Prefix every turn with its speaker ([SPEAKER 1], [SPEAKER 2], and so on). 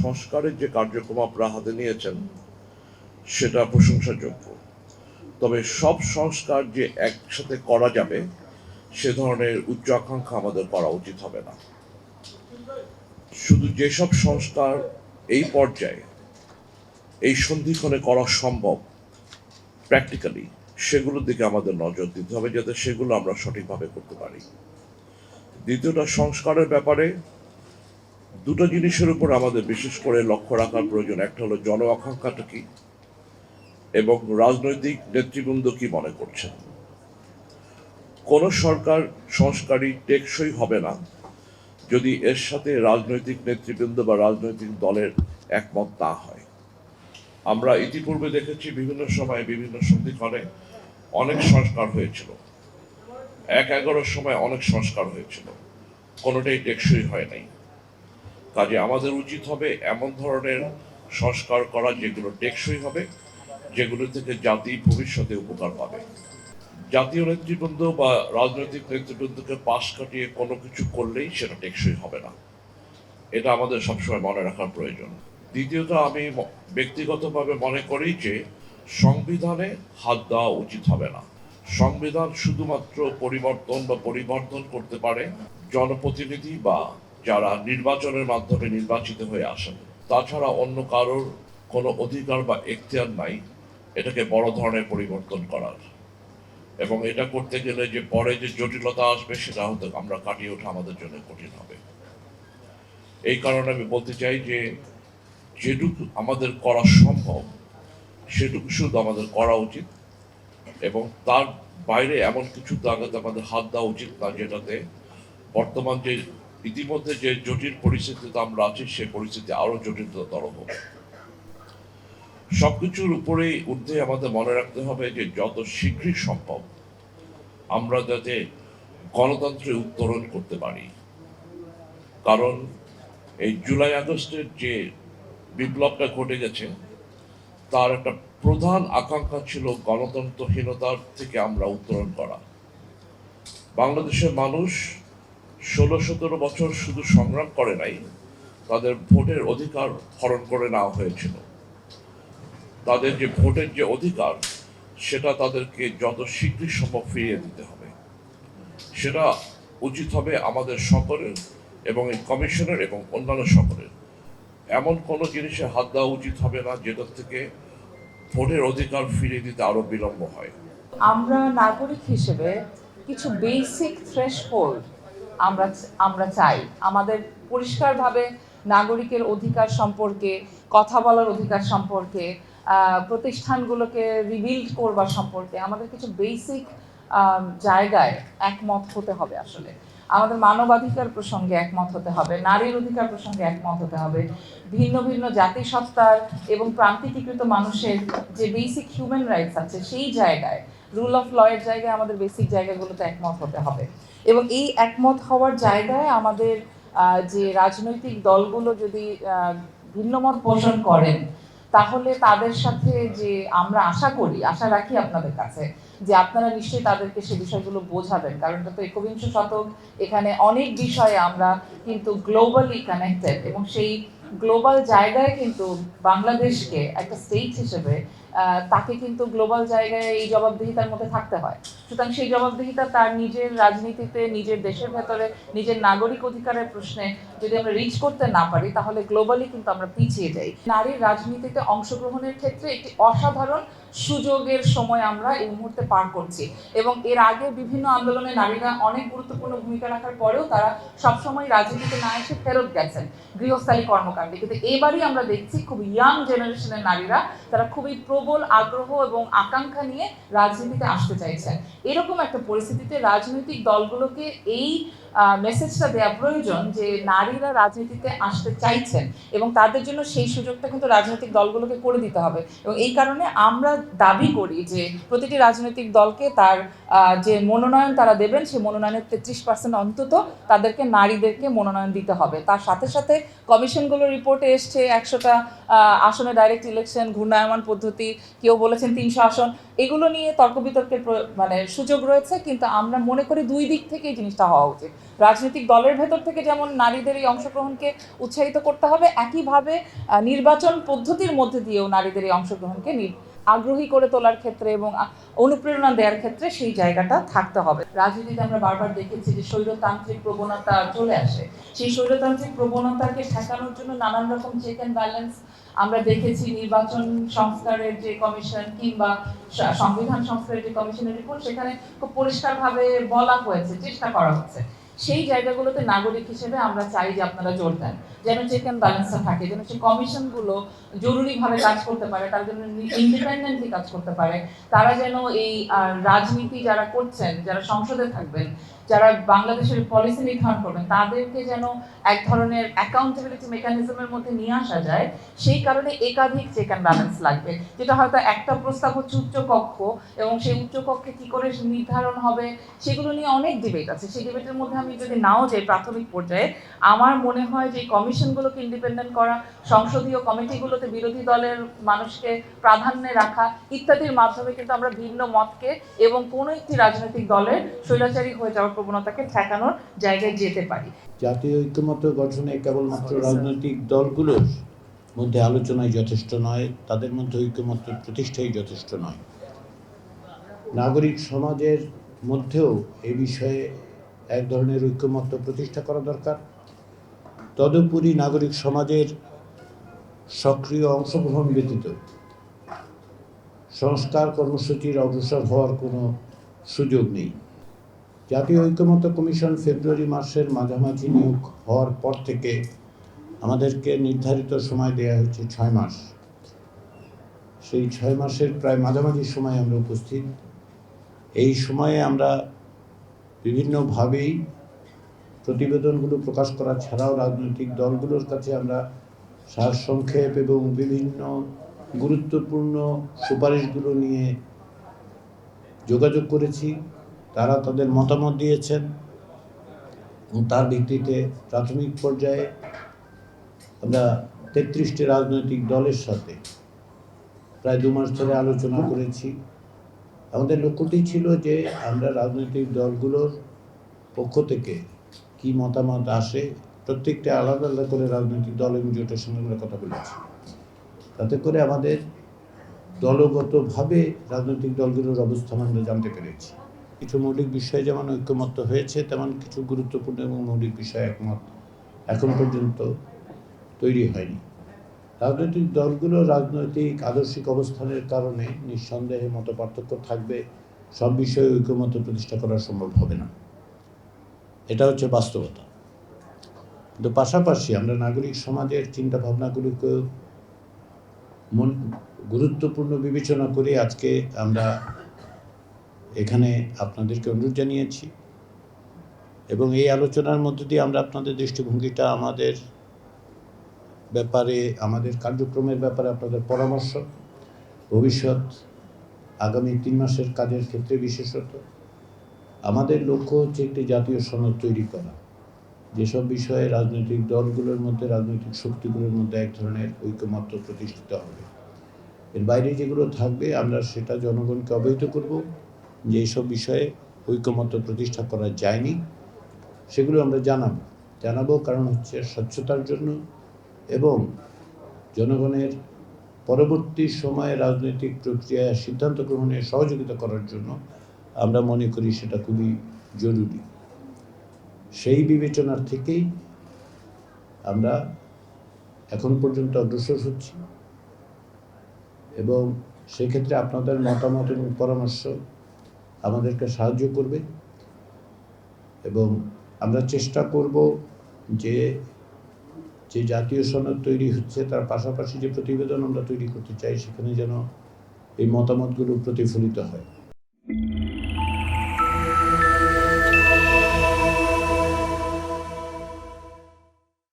[SPEAKER 1] সংস্কারের যে কার্যক্রম আপনারা হাতে নিয়েছেন, সেটা প্রশংসাযোগ্য। তবে সব সংস্কার যে একসাথে করা যাবে, সে ধরনের উচ্চ আকাঙ্ক্ষা আমাদের করা উচিত হবে না। শুধু যেসব সংস্কার এই পর্যায়ে, এই সন্ধিক্ষণে করা সম্ভব প্র্যাকটিক্যালি সেগুলোর দিকে আমাদের নজর দিতে হবে, যাতে সেগুলো আমরা সঠিকভাবে করতে পারি। দ্বিতীয়টা, সংস্কারের ব্যাপারে দুটো জিনিসের উপর আমাদের বিশেষ করে লক্ষ্য রাখার প্রয়োজন। একটা হলো জন আকাঙ্ক্ষাটা কি এবং রাজনৈতিক নেতৃবৃন্দ কি মনে করছেন? কোন সরকার সংস্কারই টেকসই হবে না যদি এর সাথে রাজনৈতিক নেতৃবৃন্দ বা রাজনৈতিক দলের একমত না হয়। আমরা ইতিপূর্বে দেখেছি বিভিন্ন সময়ে বিভিন্ন সন্ধিক্ষণে অনেক সংস্কার হয়েছিল। এক এগারোর সময় অনেক সংস্কার হয়েছিল। কোনোটাই টেকসই হয় নাই। কাজে আমাদের উচিত হবে এমন ধরনের সংস্কার করা যেগুলো টেকসই হবে, যেগুলো থেকে জাতি ভবিষ্যতে উপকার পাবে। জাতীয় নেতৃবৃন্দ বা রাজনৈতিক নেতৃবৃন্দকে পাশ কাটিয়ে কোনো কিছু করলেই সেটা টেকসই হবে না। এটা আমাদের সবসময় মনে রাখার প্রয়োজন। দ্বিতীয়ত, আমি ব্যক্তিগতভাবে মনে করি যে সংবিধানে হাত দেওয়া উচিত হবে না। সংবিধান শুধুমাত্র পরিবর্তন বা পরিবর্তন করতে পারে জনপ্রতিনিধি বা যারা নির্বাচনের মাধ্যমে নির্বাচিত হয়ে আসেন। তাছাড়া অন্য কারোর কোনো অধিকার বা এখতিয়ার নাই, এটাকে বড় ধরনের পরিবর্তন করার। এবং এটা করতে গেলে যে পরে যে জটিলতা আসবে, সেটা হয়তো আমরা কাটিয়ে ওঠা আমাদের জন্য কঠিন হবে। এই কারণে আমি বলতে চাই যে, যেটুকু আমাদের করা সম্ভব, সেটুকু শুধু আমাদের করা উচিত। এবং তার বাইরে এমন কিছু জায়গাতে আমাদের হাত দেওয়া উচিত না, যেটাতে বর্তমান যে ইতিমধ্যে যে জটিল পরিস্থিতিতে আমরা আছি, সে পরিস্থিতি আরও জটিলতর হবে সবকিছুর উপরেই ঊর্ধ্বে আমাদের মনে রাখতে হবে যে যত শীঘ্রই সম্ভব আমরা যাতে গণতন্ত্রে উত্তরণ করতে পারি। কারণ এই জুলাই আগস্টের যে বিপ্লবটা ঘটে গেছে, তার একটা প্রধান আকাঙ্ক্ষা ছিল গণতন্ত্রহীনতার থেকে আমরা উত্তরণ করা। বাংলাদেশের মানুষ ষোলো সতেরো বছর শুধু সংগ্রাম করে নাই, তাদের ভোটের অধিকার হরণ করে নেওয়া হয়েছিল। তাদের যে ভোটের যে অধিকার, সেটা তাদেরকে যত শীঘ্রই সম্ভব ফিরিয়ে দিতে হবে। সেটা উচিত হবে আমাদের সকলের এবং এই কমিশনের এবং অন্যান্য সকলের। এমন কোনো জিনিসে হাত দেওয়া উচিত হবে না যেটার থেকে ভোটের অধিকার ফিরিয়ে দিতে আরও বিলম্ব হয়।
[SPEAKER 2] আমরা নাগরিক হিসেবে কিছু বেসিক থ্রেশহোল্ড আমরা আমরা চাই। আমাদের পরিষ্কারভাবে নাগরিকের অধিকার সম্পর্কে, কথা বলার অধিকার সম্পর্কে প্রতিষ্ঠানগুলোকে রিবিল্ড করবার সম্পর্কে আমাদের কিছু বেসিক জায়গায় একমত হতে হবে আসলে। আমাদের মানবাধিকার প্রসঙ্গে একমত হতে হবে, নারীর অধিকার প্রসঙ্গে একমত হতে হবে, ভিন্ন ভিন্ন জাতিসত্তার এবং প্রান্তিকীকৃত মানুষের যে বেসিক হিউম্যান রাইটস আছে সেই জায়গায় রুল অফ লয়ের জায়গায় আমাদের বেসিক জায়গাগুলোতে একমত হতে হবে। এবং এই একমত হওয়ার জায়গায় আমাদের যে রাজনৈতিক দলগুলো যদি ভিন্নমত পোষণ করেন তাহলে তাদের সাথে যে আমরা আশা করি, আশা রাখি আপনাদের কাছে, যে আপনারা নিশ্চয়ই তাদেরকে সে বিষয়গুলো বোঝাবেন। কারণ তো একবিংশ শতক, এখানে অনেক বিষয়ে আমরা কিন্তু গ্লোবালি কানেক্টেড এবং সেই গ্লোবাল জায়গায় কিন্তু বাংলাদেশকে একটা স্টেট হিসেবে তাকে কিন্তু গ্লোবাল জায়গায় এই জবাবদিহিতার মধ্যে থাকতে হয়। সুতরাং সেই জবাবদিহিতা তার নিজের রাজনীতিতে, নিজের দেশের ভেতরে, নিজের নাগরিক অধিকারের প্রশ্নে যদি আমরা রিচ করতে না পারি, তাহলে গ্লোবালি কিন্তু আমরা পিছিয়ে যাই। নারীর রাজনীতিতে অংশগ্রহণের ক্ষেত্রে একটি অসাধারণ সুযোগের সময় আমরা এই মুহূর্তে পার করছি। এবং এর আগে বিভিন্ন আন্দোলনে নারীরা অনেক গুরুত্বপূর্ণ ভূমিকা রাখার পরেও তারা সবসময় রাজনীতিতে না এসে ফেরত গেছেন গৃহস্থালী কর্মকাণ্ডে। কিন্তু এবারই আমরা দেখছি খুব ইয়াং জেনারেশনের নারীরা, তারা খুবই প্রবল আগ্রহ এবং আকাঙ্ক্ষা নিয়ে রাজনীতিতে আসতে চাইছেন। এরকম একটা পরিস্থিতিতে রাজনৈতিক দলগুলোকে এই মেসেজটা দেওয়া প্রয়োজন যে নারীরা রাজনীতিতে আসতে চাইছেন এবং তাদের জন্য সেই সুযোগটা কিন্তু রাজনৈতিক দলগুলোকে করে দিতে হবে। এবং এই কারণে আমরা দাবি করি যে প্রতিটি রাজনৈতিক দলকে তার যে মনোনয়ন তারা দেবেন, সেই মনোনয়নের তেত্রিশ পার্সেন্ট অন্তত তাদেরকে নারীদেরকে মনোনয়ন দিতে হবে। তার সাথে সাথে কমিশনগুলোর রিপোর্টে এসছে, একশোটা আসনে ডাইরেক্ট ইলেকশন ঘূর্ণায়মান পদ্ধতি, কেউ বলেছেন তিনশো আসন। এগুলো নিয়ে তর্ক বিতর্কের মানে সুযোগ রয়েছে, কিন্তু আমরা মনে করি দুই দিক থেকে এই জিনিসটা হওয়া উচিত। রাজনৈতিক দলের ভেতর থেকে যেমন নারীদের এই অংশগ্রহণকে উৎসাহিত করতে হবে, একইভাবে নির্বাচন পদ্ধতির মধ্যে দিয়েও নারীদের এই অংশগ্রহণকে আগ্রহী করে তোলার ক্ষেত্রে এবং অনুপ্রেরণা দেওয়ার ক্ষেত্রে সেই জায়গাটা থাকতে হবে। রাজনীতিতে আমরা বারবার দেখেছি যে স্বৈরতান্ত্রিক প্রবণতা চলে আসে। সেই স্বৈরতান্ত্রিক প্রবণতাকে ঠেকানোর জন্য নানান রকম চেক অ্যান্ড ব্যালেন্স আমরা দেখেছি। নির্বাচন সংস্কারের যে কমিশন কিংবা সংবিধান সংস্কারের যে কমিশনের রিপোর্ট সেখানে খুব পরিষ্কারভাবে বলা হয়েছে, চেষ্টা করা হচ্ছে। সেই জায়গাগুলোতে নাগরিক হিসেবে আমরা চাই যে আপনারা জোর দেন। যেন চেক অ্যান্ড ব্যালেন্সটা থাকে, যেন সেই কমিশনগুলো জরুরিভাবে কাজ করতে পারে, তার জন্য ইন্ডিপেন্ডেন্টলি কাজ করতে পারে। তারা যেন এই রাজনীতি যারা করছেন, যারা সংসদে থাকবেন, যারা বাংলাদেশের পলিসি নির্ধারণ করবেন, তাদেরকে যেন এক ধরনের অ্যাকাউন্টেবিলিটি মেকানিজমের মধ্যে নিয়ে আসা যায়। সেই কারণে একাধিক চেক অ্যান্ড ব্যালেন্স লাগবে, যেটা হয়তো একটা প্রস্তাব হচ্ছে উচ্চ কক্ষ, এবং সেই উচ্চ কক্ষে কি করে নির্ধারণ হবে, সেগুলো নিয়ে অনেক ডিবেট আছে। সেই ডিবেটের মধ্যে আমি যদি নাও যাই প্রাথমিক পর্যায়ে আমার মনে হয় যে কমিশনগুলোকে ইন্ডিপেন্ডেন্ট করা সংসদীয় কমিটিগুলোতে বিরোধী দলের মানুষকে প্রাধান্যে রাখা ইত্যাদির মাধ্যমে কিন্তু আমরা ভিন্ন মতকে এবং কোনো একটি রাজনৈতিক দলের স্বৈরাচারী হয়ে যাওয়ার প্রবণতাকে ঠেকানোর জায়গায় যেতে পারি।
[SPEAKER 3] জাতীয় ঐক্যমত্য গঠনে কেবলমাত্র রাজনৈতিক দলগুলোর মধ্যে আলোচনাই যথেষ্ট নয় তাদের মধ্যে ঐক্যমত্য প্রতিষ্ঠাই যথেষ্ট নয়। নাগরিক সমাজের মধ্যেও এ বিষয়ে এক ধরনের ঐক্যমত্য প্রতিষ্ঠা করা দরকার। তদুপরি নাগরিক সমাজের সক্রিয় অংশগ্রহণ ব্যতীত সংস্কার কর্মসূচির অগ্রসর হওয়ার কোনো সুযোগ নেই। জাতীয় ঐক্যমত্য কমিশন ফেব্রুয়ারি মাসের মাঝামাঝি নিয়োগ হওয়ার পর থেকে আমাদেরকে নির্ধারিত সময় দেওয়া হচ্ছে ছয় মাস। সেই ছয় মাসের প্রায় মাঝামাঝি সময় আমরা উপস্থিত। এই সময়ে আমরা বিভিন্নভাবেই প্রতিবেদনগুলো প্রকাশ করা ছাড়াও রাজনৈতিক দলগুলোর কাছে আমরা সারসংক্ষেপ এবং বিভিন্ন গুরুত্বপূর্ণ সুপারিশগুলো নিয়ে যোগাযোগ করেছি। তারা তাদের মতামত দিয়েছেন তার ভিত্তিতে প্রাথমিক পর্যায়ে আমরা তেত্রিশটি রাজনৈতিক দলের সাথে প্রায় দু মাস ধরে আলোচনা করেছি। আমাদের লক্ষ্যটি ছিল যে আমরা রাজনৈতিক দলগুলোর পক্ষ থেকে কি মতামত আসে, প্রত্যেকটা আলাদা আলাদা করে রাজনৈতিক দল এবং জোটের সঙ্গে আমরা কথা বলেছি। তাতে করে আমাদের দলগতভাবে রাজনৈতিক দলগুলোর অবস্থান আমরা জানতে পেরেছি। কিছু মৌলিক বিষয়ে যেমন ঐক্যমত্য হয়েছে, তেমন কিছু গুরুত্বপূর্ণ এবং মৌলিক বিষয়ে একমত এখন পর্যন্ত তৈরি হয়নি। রাজনৈতিক দলগুলো রাজনৈতিক, আদর্শিক অবস্থানের কারণে নিঃসন্দেহে মত পার্থক্য থাকবে। সব বিষয়ে ঐক্যমত্য প্রতিষ্ঠা করা সম্ভব হবে না। এটা হচ্ছে বাস্তবতা। কিন্তু পাশাপাশি আমরা নাগরিক সমাজের চিন্তা ভাবনাগুলিকে মন, গুরুত্বপূর্ণ বিবেচনা করে আজকে আমরা এখানে আপনাদেরকে অনুরোধ জানিয়েছি। এবং এই আলোচনার মধ্য দিয়ে আমরা আপনাদের দৃষ্টিভঙ্গিটা আমাদের ব্যাপারে, আমাদের কার্যক্রমের ব্যাপারে আপনাদের পরামর্শ, ভবিষ্যৎ, আগামী তিন মাসের কাজের ক্ষেত্রে বিশেষত। আমাদের লক্ষ্য হচ্ছে একটি জাতীয় সনদ তৈরি করা। যেসব বিষয়ে রাজনৈতিক দলগুলোর মধ্যে, রাজনৈতিক শক্তিগুলোর মধ্যে এক ধরনের ঐক্যমত্য প্রতিষ্ঠিত হবে। এর বাইরে যেগুলো থাকবে, আমরা সেটা জনগণকে অবহিত করব যে এইসব বিষয়ে ঐক্যমত্য প্রতিষ্ঠা করা যায়নি। সেগুলো আমরা জানাব। জানাব কারণ হচ্ছে স্বচ্ছতার জন্য এবং জনগণের পরবর্তী সময়ে রাজনৈতিক প্রক্রিয়ায় সিদ্ধান্ত গ্রহণে সহযোগিতা করার জন্য আমরা মনে করি সেটা খুবই জরুরি। সেই বিবেচনার থেকেই আমরা এখন পর্যন্ত অগ্রসর হচ্ছি এবং সেক্ষেত্রে আপনাদের মতামত এবং পরামর্শ আমাদেরকে সাহায্য করবে এবং আমরা চেষ্টা করব যে যে জাতীয় সনদ তৈরি হচ্ছে, তার পাশাপাশি যে প্রতিবেদন আমরা তৈরি করতে চাই, সেখানে যেন এই মতামতগুলো প্রতিফলিত হয়।